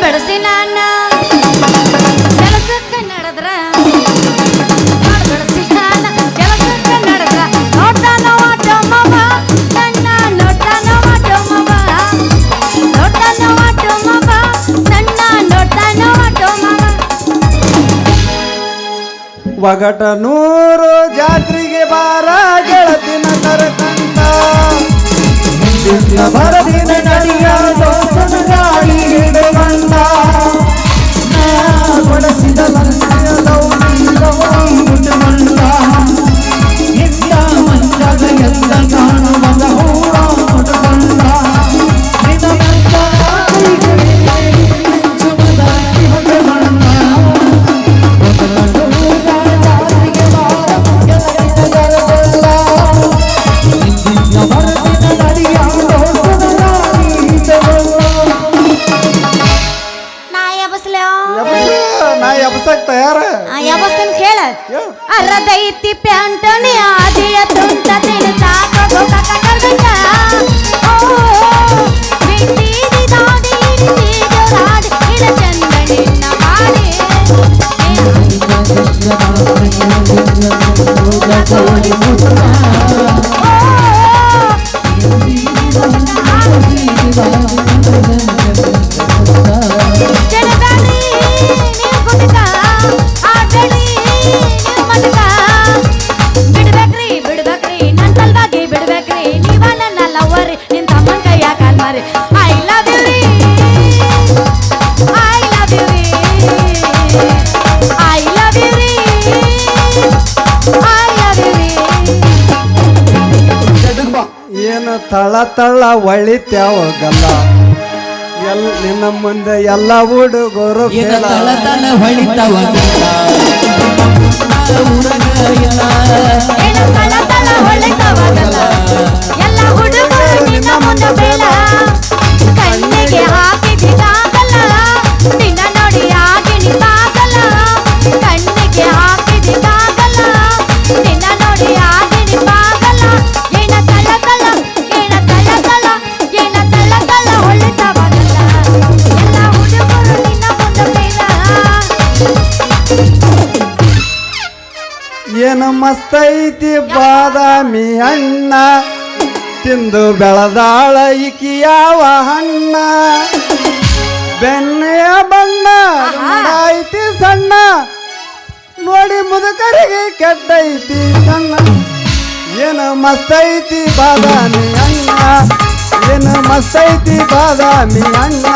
ಬೆಳೆಸಿ ನಾನ. ಕೆಲಸಕ್ಕೆ ನಡೆದ್ರ ಒಗಟ ನೂರು ಜಾತ್ರೆಗೆ ಬಾರ ಗೆಳತಿನ ಕರಕಂಡ ಬರದಿನ ನಡಿಯ ದೋಸನ ನಾ ಎಬಸ್ಲೋ ನಾ ಎಬ್ಸಕ್ ತಯಾರ ಎಬಸ್ತನ್ ಕೇಳ ಅರದೈತಿ ಪ್ಯಾಂಟನಿ ಆದಿಯ ತುಂಟ ತಿನ್ಸಾಕ ಗೋಕಾಕ ಕರ್ದಂಗ ಓ ಬಿಟ್ಟಿದಿ ದಾಡಿ ಹಿಡಿದಿ ಜೋರಾಡಿ ಇಡ ಚಂದ ನಿನ್ನ ಮಾಡಿ ಏನು ತಳ ತಳ ಒಳಿತ್ಯಾವ ಗಲ್ಲ ಎಲ್ ನಿನ್ನ ಮುಂದೆ ಎಲ್ಲ ಹುಡುಗರು ಹೊಳಿತವ ಎಲ್ಲ ಹುಡುಗರು ನಿನ್ನ ಮುಂದೆ ಬೇಡ. ಏನು ಮಸ್ತೈತಿ ಬಾದಾಮಿ ಅಣ್ಣ ತಿಂದು ಬೆಳೆದಾಳ ಇಕಿ ಯಾವ ಹಣ್ಣ? ಬೆಣ್ಣೆಯ ಬಣ್ಣ ಐತಿ ಸಣ್ಣ. ನೋಡಿ ಮುದುಕರಿಗೆ ಕೆಟ್ಟೈತಿ ಸಣ್ಣ. ಏನು ಮಸ್ತೈತಿ ಬಾದಾಮಿ ಅಣ್ಣ ಏನು ಮಸ್ತೈತಿ ಬಾದಾಮಿ ಅಣ್ಣ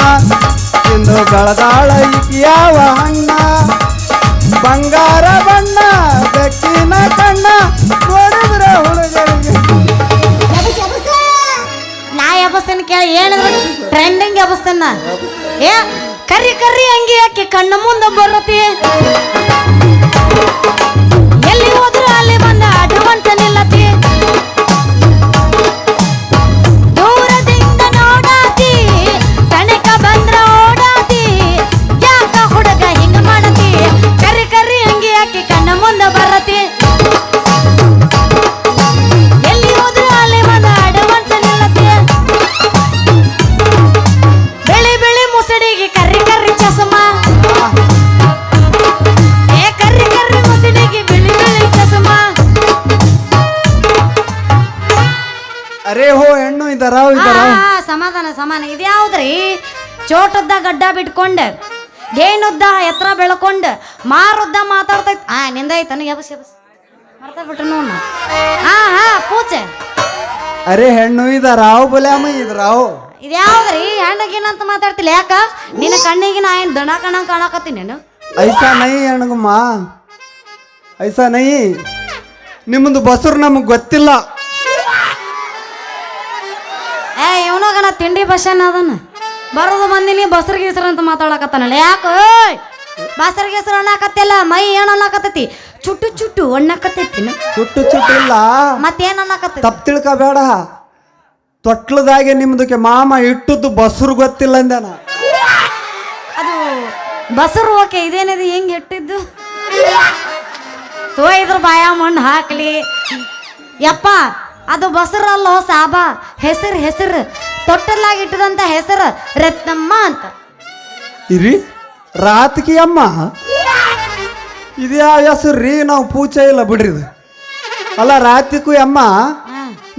ತಿಂದು ಬೆಳೆದಾಳ ಇಕಿ ಯಾವ ಹಣ್ಣ? ಬಂಗಾರ ಬಣ್ಣ, ಬೆಕ್ಕಿನ ಕಣ್ಣ ನೋಡಿದ್ರೆ ಹುಡುಗರಿಗೆ. ನಾ ಎಬಸ್ತೇನೆ ಕೇಳಿ, ಹೇಳಿದ್ರು ಟ್ರೆಂಡಿಂಗ್ ಎಬಸ್ತೇನ ಏ, ಕರಿ ಕರಿ ಅಂಗಿ ಯಾಕೆ ಕಣ್ಣ ಮುಂದೆ ಬರತಿ ಮುಂದೆ ಬರತಿ. ಎಲ್ಲಿ ಹೋದ್ರು ಅಲ್ಲಿ ಬಂದ ಅಡ್ವಾನ್ಸ್ ನಿಲ್ಲತಿ. ಬೆಳಿ ಬೆಳಿ ಮುಸಡಿಗೆ ಕರ್ರಿ ಕರ್ರಿ ಚಸಮ. ಏ ಕರ್ರಿ ಕರ್ರಿ ಮುಸಡಿಗೆ ಬೆಳಿ ಬೆಳಿ ಚಸಮ. ಅರೇ ಹೋ ಹೆಣ್ಣು ಆ, ಆ, ಸಮಾಧಾನ ಸಮಾನ ಇದ್ಯಾವ್ದ್ರಿ? ಚೋಟದ ಗಡ್ಡ ಬಿಟ್ಕೊಂಡ್. ಗೇಣುದ್ದ ಎತ್ತರ ಬೆಳ್ಕೊಂಡು ಮಾರುದ್ದ ಮಾತಾಡ್ತೈತ್. ಆ ನಿಂದ ಐತನ ಯಬಸ್ ಯಬಸ್ ಮರ್ತ ಬಿಟ್ರು ನೋಡ. ಹಾ ಹಾ ಪೂಜೆ. ಅರೆ ಹೆಣ್ಣು ಇದಾರಾವ್ ಬಲ್ಯಾಮ ಇದ್ರಾವ್ ಇದ್ಯಾವ್ದ್ರಿ ಹೆಣ್ಣಗಿನ ಅಂತ ಮಾತಾಡ್ತಿಲ್ಲ ಯಾಕ? ನಿನ್ನ ಕಣ್ಣಿಗೆ ನಾ ಏನು ದಣ ಕಣ ಕಾಣಕತ್ತೀನಿ ನೀನು? ಐಸಾ ನೈ ಹೆಣ್ಗಮ್ಮ. ಐಸಾ ನೈ. ನಿಮ್ಮದು ಬಸರು ನಮಗೆ ಗೊತ್ತಿಲ್ಲ. ಏ ಇವನಾಗ ನಾ ತಿಂಡಿ ಬಸ್ಸನ್ನ ಅದನ್ನ. ಬರೋದು ಮಂದಿನಿ ಬಸರ್ ಗೀಸರ್ ಅಂತ ಮಾತಾಡಕತ್ತಾನಲ್ಲ. ಯಾಕ? ಬಸರ್ ಗೀಸರ್ ಅನ್ನಕತ್ತಿಲ್ಲ ಮೈ ಏನು ಅನ್ನಕತ್ತೈತಿ? ಚುಟ್ಟು ಚುಟ್ಟು ಅಣ್ಣಕತ್ತೈತಿ ಚುಟ್ಟು ಚುಟ್ಟಿಲ್ಲ ಮತ್ತೇನು ಅನ್ನಕತ್ತೈತಿ? ತಪ್ಪು ತಿಳ್ಕೊಬೇಡ. ತೊಟ್ಲದಾಗೆ ನಿಮ್ದಕ್ಕೆ ಮಾಮ ಇಟ್ಟದ್ದು ಬಸರು ಗೊತ್ತಿಲ್ಲ ಅಂದನ ಅದು ಬಸರು ಓಕೆ ಇದೇನಿದೆ ಹೆಂಗ್ ಇಟ್ಟಿದ್ದು? ತೋ ಇದ್ರ ಬಾಯ ಮಣ್ಣು ಹಾಕ್ಲಿ. ಯಪ್ಪ ಅದು ಬಸರಲ್ಲೋ ಸಾಬಾ ಹೆಸರು ಹೆಸರು. ತೊಟ್ಟಲಾಗಿ ಇಟ್ಟದಂತ ಹೆಸರು ರತ್ನಮ್ಮ ಅಂತ. ಇರಿ ರಾತ್ಕಿ ಅಮ್ಮ. ಇದ್ಯಾವ ಹೆಸರು ರೀ ನಾವು ಪೂಜೆ ಇಲ್ಲ ಬಿಡ್ರಿ ಇದು. ಅಲ್ಲ ರಾತ್ಕು ಅಮ್ಮ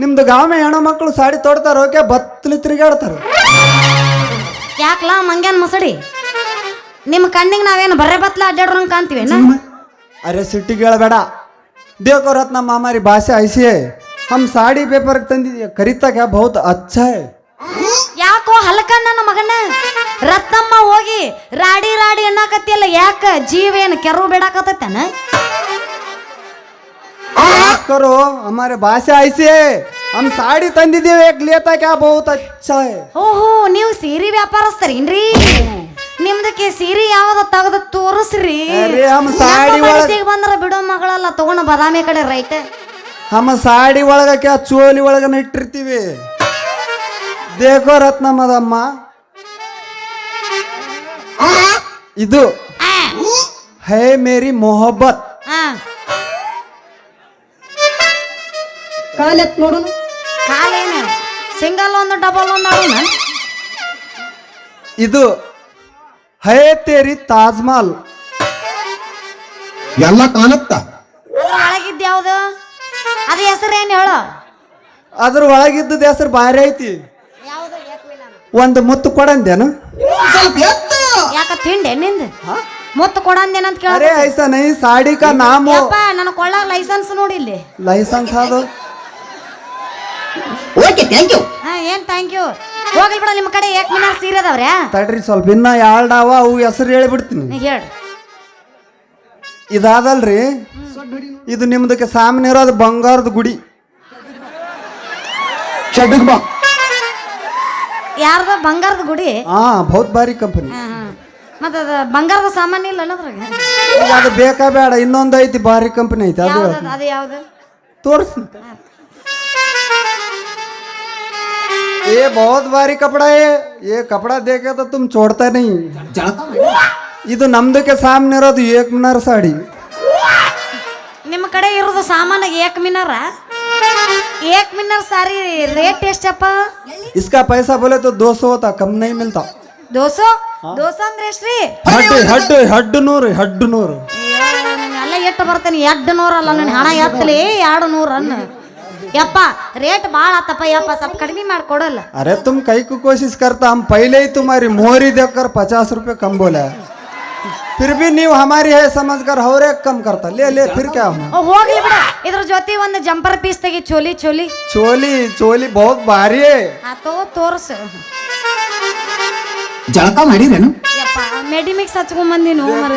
ನಿಮ್ದು ಗಾಮೆ ಹೆಣ್ಣು ಮಕ್ಕಳು ಸಾಡಿ ತೊಡ್ತಾರ ಓಕೆ ಬತ್ತಲಿ ತಿರುಗಾಡ್ತಾರ? ಯಾಕಲ ಮಂಗ್ಯಾನ್ ಮಸಡಿ? ನಿಮ್ಮ ಕಣ್ಣಿಗೆ ನಾವೇನು ಬರ್ರೆ ಬತ್ಲ ಅಡ್ಡಾಡ್ರ ಕಾಣ್ತೀವಿ ಅರೆ ಸಿಟ್ಟಿಗೆ ಹೇಳಬೇಡ ದೇವಕೋ ರತ್ನ ಮಾಮಾರಿ ಭಾಷೆ ಐಸಿ ನಮ್ಮ ಸಾಡಿ ಪೇಪರ್ಗೆ ತಂದಿದ್ಯಾ ಕರಿತಾಗ ಬಹುತ್ ಅಚ್ಚ ಮಗನ ರತ್ನಮ್ಮ ಹೋಗಿ ರಾಡಿ ರಾಡಿ ಅನ್ನಕತ್ತಿಯಲ್ಲ ಯಾಕ ಜೀವ ಏನು ಕೆರು ಬೇಡಾಕತ್ತನ बात करो हमारे भाषा ऐसी है हम साड़ी ತಂದಿದ್ದೀವಿ एक लेता क्या बहुत अच्छा है ಓಹೋ ನೀವು ಸೀರೆ ವ್ಯಾಪಾರಸ್ತರೇನ್ರಿ ನಿಮ್ದಕ್ಕೆ ಸೀರೆ ಯಾವ್ದ ತೆಗೆದು ತೋರಿಸ್ರಿ ಅರೆ, ಹಮ್ ಸಾಡಿ ನಮ್ಮ ಒಳಗ್- ಮನಸ್ಸಿಗೆ ಬಂದ್ರ ಬಿಡೋ ಮಗಳಲ್ಲ ತಗೊಂಡು ಬದಾಮಿ ಕಡೆ ರೈಟ್ हम ಸಾಡಿ ಒಳಗ ಕ್ಯಾ ಚೋಲಿ ಒಳಗನ ಇಟ್ಟಿರ್ತೀವಿ ದೇಖೋ ರತ್ನ ಮದಮ್ಮ ಇದು ಹೇ ಮೇರಿ ಮೊಹಬ್ಬತ್. ಹಾ ಕಾಲೆತ್ ನೋಡು ಕಾಲೇನು? ಸಿಂಗಲ್ ಒಂದು ಡಬಲ್ ಒಂದು ಇದು ಹೇ ತೇರಿ ತಾಜ್ಮಹಲ್ ಎಲ್ಲ ಕಾಣತ್ತ ಅದ್ರ ಒಳಗಿದ್ದು ಯಾವ್ದು? ಹೇಳ ಹೆಸರೇನು ಹೇಳು? ಅದ್ರ ಒಳಗಿದ್ದದ ಹೆಸರು ಬಾರಿ ಐತಿ. ಯಾವ್ದು? ಒಂದು ಮುತ್ತು ಕೊಡಂದೇನು ಸ್ವಲ್ಪ ಎತ್ತ. ಯಾಕ ತಿಂಡೆ ನಿಂದ? ಮುತ್ತು ಕೊಡಂದೇನಂತ ಕೇಳ ಅರೆ ಐಸಾ ನೈ ಸಾಡಿ ಕಾ ನಾಮು. ಯಪ್ಪ ನನ್ನ ಕೊಳ್ಳಾಗ ಲೈಸೆನ್ಸ್ ನೋಡಿ ಇಲ್ಲಿ. ಲೈಸೆನ್ಸ್ ಅದು? ಓಕೆ ಥ್ಯಾಂಕ್ ಯು ಹಾ ಏನ್ ಥ್ಯಾಂಕ್ ಯು ಹೋಗ್ಲಿ ಬಿಡ ನಿಮ್ಮ ಕಡೆ ಏಕ್ ಮಿನಾರ್ ಸೀರೆ ಅದಾವ್ರೆ? ತಡ್ರಿ ಸ್ವಲ್ಪ ಇನ್ನ ಯಾಳ್ಡಾವ ಅವು ಹೆಸರು ಹೇಳಿಬಿಡ್ತೀನಿ. ನೀ ಹೇಳಿ. ಇದಾದಲ್ರಿ? ಇದು ನಿಮ್ದಕ್ಕೆ ಸಾಮಾನ್ಯ ಇರೋದು ಬಂಗಾರದ ಗುಡಿ. ಚಡ್ಡಗ್ ಬಾ. ಯಾರ್ದ ಬಂಗಾರದ ಗುಡಿ. ಹಾ ಬಹುತ್ ಭಾರಿ ಕಂಪನಿ ಮತ್ತೆ ಅದು ಬಂಗಾರದ ಸಾಮಾನ್ಯ ಇಲ್ಲ ಬೇಕಾ ಬೇಡ ಇನ್ನೊಂದು ಐತಿ ಭಾರಿ ಕಂಪನಿ ಐತಿ ಅದು ಅದು ಯಾವ್ದು? ತೋರ್ಸ್ ಏ ಬಹುತ್ ಭಾರಿ ಕಪಡಾ ಏ ಏ ಕಪಡಾ ದೇಖಾ ತುಮ್ ಚೋಡ್ತಾ ನೀ ಇದು ನಮ್ದಕ್ಕೆ ಸಾಮಾನ್ಯ ಇರೋದು ಏಕ್ ಮಿನಾರ್ ಸಾಡಿ. ನಿಮ್ಮ ಕಡೆ ಇರೋದು ಸಾಮಾನ್ಯ ಏಕ್ ಮಿನಾರ ಏಕ್ ಮಿನಾರ್ ಸಾರಿ ರೇಟ್ ಎಷ್ಟಪ್ಪ इसका पैसा बोले तो दो सौ होता कम नहीं मिलता ದೋಸೋ ದೋಸೆ ಅಂದ್ರೆ ಎಷ್ಟ್ರಿ ಹಡ್ ಹಡ್ ಹಡ್ ನೂರು ಹಡ್ ನೂರು ಎಲ್ಲ ಎಷ್ಟು ಬರ್ತೇನೆ ಎರಡು ನೂರ ಅಲ್ಲ ನನ್ನ ಹಣ ಎತ್ತಲಿ ಎರಡು ನೂರು ಅನ್ನ ಯಪ್ಪ ರೇಟ್ ಭಾಳ ಆತಪ್ಪ ಯಪ್ಪ ಸ್ವಲ್ಪ ಕಡಿಮೆ ಮಾಡ್ಕೊಡಲ್ಲ अरे तुम कई को कोशिश करता हम पहले ही तुम्हारी मोहरी देखकर पचास रुपए कम बोला है फिर भी ನೀವು हमारी है समझ कर और एक कम करता ले ले फिर क्या हम ಓ, ಹೋಗ್ಲಿ ಬಿಡ ಇದ್ರ ಜೊತೆ ಒಂದು ಜಂಪರ್ ಪೀಸ್ ತೆಗಿ ಚೋಲಿ ಚೋಲಿ चोली चोली बहुत भारी है ಆತೋ ತೋರ್ಸು ಜಳಕ ಮಾಡಿರೇನು ಯಪ್ಪ ಮೆಡಿಮಿಕ್ಸ್ ಹಚ್ಕೊಂಡ್ ಬಂದಿನು ಮರ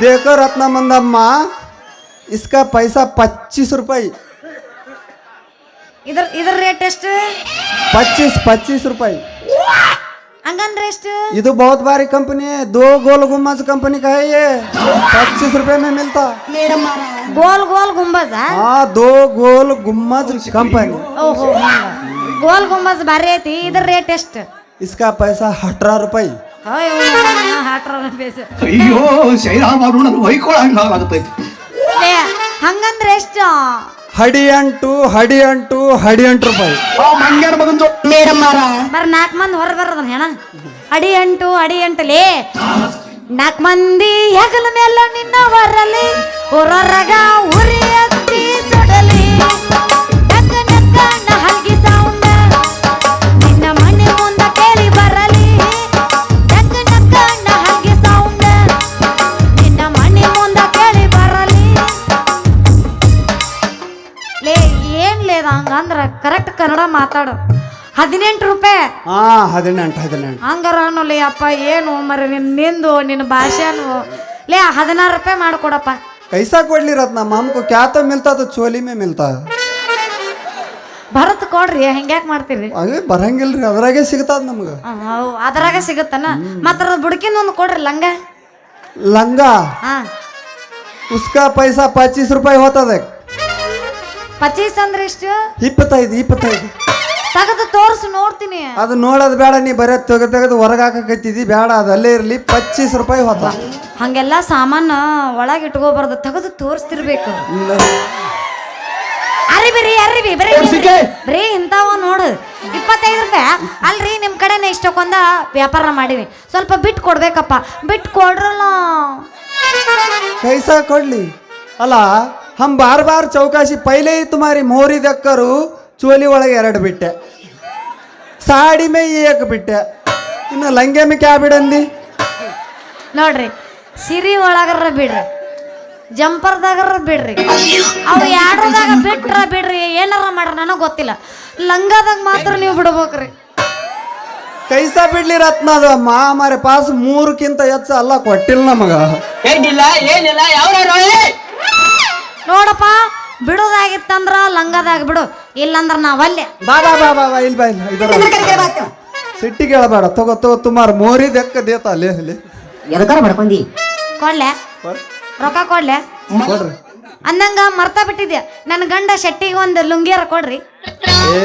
देखो रत्ना मंदम्मा इसका पैसा पच्चीस रुपये ಇದ್ರ ಇದ್ರ ರೇಟ್ ಎಷ್ಟು पच्चीस पच्चीस रुपये ಹಂಗಂದ್ರೆ ಎಷ್ಟು ये तो बहुत भारी कंपनी है दो गोल गुम्बज कंपनी का है ये पच्चीस रुपए में मिलता ಗೋಲ್ ಗೋಲ್ ಗುಂಬಜ हाँ दो गोल गुम्बज कंपनी ಓಹೋ ಹಿಂಗ. ಗೋಲ್ ಗುಂಬಜ್ ಬಾರಿ ಐತಿ ಇದ್ರ ರೇಟ್ ಎಷ್ಟು इसका पैसा अठारह रुपये ಹಾಟ್ರ ಬೇಸ ಅಯ್ಯೋ ಶ್ರೀರಾಮ ನನ್ನ ಹೊಯ್ಕೊಳಂಗ ಆಗತೈತಿ ಲೇ, ಹಂಗಂದ್ರೆ ಎಷ್ಟು ಹಡಿ ಅಂಟು ಹಡಿ ಅಂಟು ಹಡಿ ಅಂಟು ರೂಪಾಯಿ ಆ ಮಂಗ್ಯಾನ ಮಗನ್ ಮಾರ ನಾಲ್ಕು ಮಂದಿ ಹೊರ ಬರೋದನ್ ಹೆಣ ಅಡಿ ಅಂಟು ಅಡಿ ಅಂಟಲೇ ನಾಲ್ಕು ಮಂದಿ ಹೆಗಲ ಮೇಲೆ ನಿನ್ನ ಬರಲಿ ಹೊರಗ ಉರಿ ಹಾ ಹದಿನೆಂಟು ಹದಿನೆಂಟು. ಹಂಗಾರ ಅಪ್ಪ ಏನು ಮರ ನಿಂದು ನಿನ್ನ ಭಾಷೆನು. ಲೇ ಹದಿನಾರು ರೂಪಾಯಿ ಮಾಡ್ಕೊಡಪ್ಪ. ಕೈಸಾ ಕೊಡ್ಲಿ ರತ್ನ ಮಾಮಕು ಕ್ಯಾತ ಮಿಲ್ತಾ ಚೋಲಿ ಮೇ ಮಿಲ್ತಾ. ಭರತ್ ಕೊಡ್ರಿ ಹೆಂಗ್ಯಾಕ್ ಮಾಡ್ತೀರಿ? ಅದೇ ಬರಂಗಿಲ್ರಿ ಅದ್ರಾಗೆ ಸಿಗ್ತದ ನಮ್ಗೆ. ಅವ್ ಅದ್ರಾಗ ಸಿಗುತ್ತನ? ಮತ್ತ ಬುಡ್ಕಿನ ಬುಡಕಿನ ಒಂದು ಕೊಡ್ರಿ ಲಂಗ. ಲಂಗ? ಹಾ. ಉಸ್ಕಾ ಪೈಸಾ ಪಚ್ಚೀಸ್ ರೂಪಾಯಿ ಹೋತದ. ಪಚ್ಚೀಸ್ ಅಂದ್ರೆ ಇಷ್ಟು ಇಪ್ಪತ್ತೈದು ಇಪ್ಪತ್ತೈದು. ತೆಗೆದು ತೋರ್ಸು ನೋಡ್ತೀನಿ. ಅದು ನೋಡೋದು ಬೇಡ ನೀ ಬರೀ ತೆಗೆದು ತೆಗೆದು ಹೊರಗೆ ಹಾಕಕತ್ತಿದ್ದಿ ಬೇಡ ಅದು ಅಲ್ಲೇ ಇರಲಿ ಪಚ್ಚೀಸ್ ರೂಪಾಯಿ ಹೋತ. ಹಂಗೆಲ್ಲ ಸಾಮಾನು ಒಳಗೆ ಇಟ್ಕೋಬಾರ್ದು ತೆಗೆದು ತೋರಿಸ್ತಿರ್ಬೇಕು. ಅರಿ ಅರಿಬಿ ಬರೀ ಬರೀ ಇಂಥವ ನೋಡು. ಇಪ್ಪತ್ತೈದು ರೂಪಾಯಿ? ಅಲ್ರಿ ನಿಮ್ಮ ಕಡೆನೇ ಇಷ್ಟಕ್ಕೊಂದ ವ್ಯಾಪಾರ ಮಾಡಿವಿ ಸ್ವಲ್ಪ ಬಿಟ್ಟು ಕೊಡ್ಬೇಕಪ್ಪ. ಬಿಟ್ಟು ಕೊಡ್ರಲ್ಲ. कैसा ಕೊಡ್ಲಿ. ಅಲ್ಲ ಹಮ್ ಬಾರ್ ಬಾರ್ ಚೌಕಾಸಿ ಪೈಲೆ ತುಮಾರಿ ಮೋರಿ ದಕ್ಕರು. ಚೋಲಿ ಒಳಗೆ ಎರಡು ಬಿಟ್ಟೆ. ಸಾಡಿ ಮೇ ಏಕ ಬಿಟ್ಟೆ. ಇನ್ನು ಲಂಗೆ ಮೇ ಕ್ಯಾ ಬಿಡಂದಿ? ನೋಡ್ರಿ ಸಿರಿ ಒಳಗರ ಬಿಡ್ರಿ ಜಂಪರ್ದಾಗರ ಬಿಡ್ರಿ ಅವು ಎರಡರದಾಗ ಬಿಟ್ರ ಬಿಡ್ರಿ ಏನಾರ ಮಾಡ್ರಿ ನನಗೆ ಗೊತ್ತಿಲ್ಲ. ಲಂಗದಾಗ ಮಾತ್ರ ನೀವು ಬಿಡ್ಬೇಕ್ರಿ. ಕೈಸ ಬಿಡ್ಲಿ ರತ್ನ ಅದು ಮಾ ಮಾರೆ ಪಾಸ್ ಮೂರಕ್ಕಿಂತ ಹೆಚ್ಚು ಅಲ್ಲ ಕೊಟ್ಟಿಲ್ಲ ನಮಗ. ಏನಿಲ್ಲ ಏನಿಲ್ಲ ಯಾವ ನೋಡಪ್ಪ ಬಿಡೋದಾಗಿತ್ತಂದ್ರ ಲಂಗದಾಗ ಬಿಡು. ಇಲ್ಲಂದ್ರ ನಾವಲ್ಲೇ ಬಾ ಬಾ ಬಾ ಬಾ ಬಾ ಇಲ್ಲಿ ಬಾ ಇಲ್ಲಿ ಇದರ ಸಿಟ್ಟಿಗೆ ಹೇಳಬೇಡ ತಗೋ ತಗೋ ತುಮಾರ್ ಮೋರಿ ದೆಕ್ಕ ದೇತ ಅಲ್ಲಿ ಅಲ್ಲಿ. ಎದಕಾರ ಮಾಡ್ಕೊಂಡಿ? ಕೊಡ್ಲೆ. ರೊಕ್ಕ ಕೊಡ್ಲೆ. ಕೊಡ್ರಿ. ಅಂದಂಗ ಮರ್ತಾ ಬಿಟ್ಟಿದ್ಯ. ನನ್ನ ಗಂಡ ಶೆಟ್ಟಿಗೆ ಒಂದು ಲುಂಗಿಯರ ಕೊಡ್ರಿ. ಏ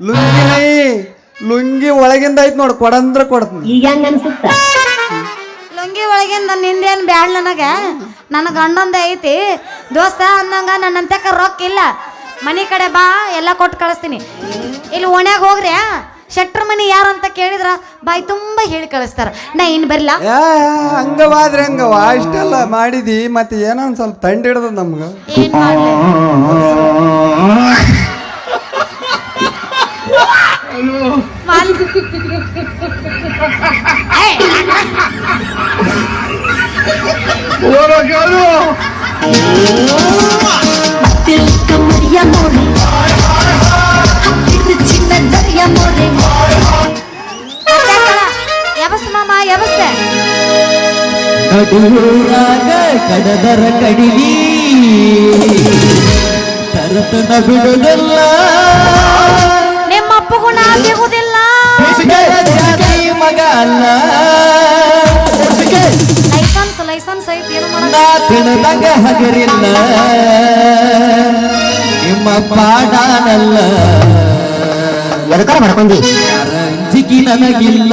ಲುಂಗಿ ನೈ. ಲುಂಗಿ ಒಳಗಿಂದ ಐತ್ ನೋಡ್ ಕೊಡಂದ್ರ ಕೊಡ್ತೀನಿ. ಈಗ ಹೆಂಗ ಅನ್ಸುತ್ತ? ಲುಂಗಿ ಒಳಗಿಂದ ನಿಂದೇನ್ ಬ್ಯಾಡ್ ನನಗೆ? ನನ್ನ ಗಂಡಂದ ಐತಿ. ದೋಸ್ತ ಅಂದಂಗ ನನ್ನಂತಕ ರೊಕ್ಕ ಇಲ್ಲ. ಮನೆ ಕಡೆ ಬಾ ಎಲ್ಲ ಕೊಟ್ಟು ಕಳಿಸ್ತೀನಿ. ಇಲ್ಲಿ ಓಣ್ಯಾಗ ಹೋಗ್ರಿ ಶೆಟ್ರ್ ಮನಿ ಅಂತ ಕೇಳಿದ್ರ ಬಾಯಿ ತುಂಬಾ ಹೇಳಿ ಕಳಿಸ್ತಾರ. ನಾ ಇನ್ನು ಬರ್ಲಾ? ಹಂಗವಾದ್ರೆ ಹಂಗವ ಇಷ್ಟೆಲ್ಲ ಮಾಡಿದಿ ಮತ್ತೆ ಏನೋ ಒಂದ್ ಸ್ವಲ್ಪ ತಂಡ ಹಿಡ್ದ ನಮ್ಗ. ಏನ್ ಮಾಡ್ಲಿ? ಮಾಲ್- ಏಯ್, ಅದ್ಯಾಕಳ? ಯಬಸ್ ಮಾಮ ಯಬಸ್ಸೆ ಕಡೂರಾಗ ಕಡದರ ಕಡಿಲಿ ತರತನ ಬಿಡುವುದಿಲ್ಲ ನಿಮ್ಮ ಅಪ್ಪಗೂ ನಾ ಸಿಗುದಿಲ್ಲ ಜಾತಿ ಮಗ ಅಲ್ಲ ಲೈಸನ್ಸ್ ಲೈಸನ್ಸ್ ಐತಿ ಏನು ನಾ ಮಾಡಲ್ಲ ತಿಣದಾಗ ಹಗರಿಲ್ಲ ನಿಮ್ಮ ಪಾಡಾನಲ್ಲ. ಎದಕಾರ ಮಾಡ್ಕೊಂಡಿ. ಯಾರ ಅಂಜಿಕೆ ನನಗಿಲ್ಲ.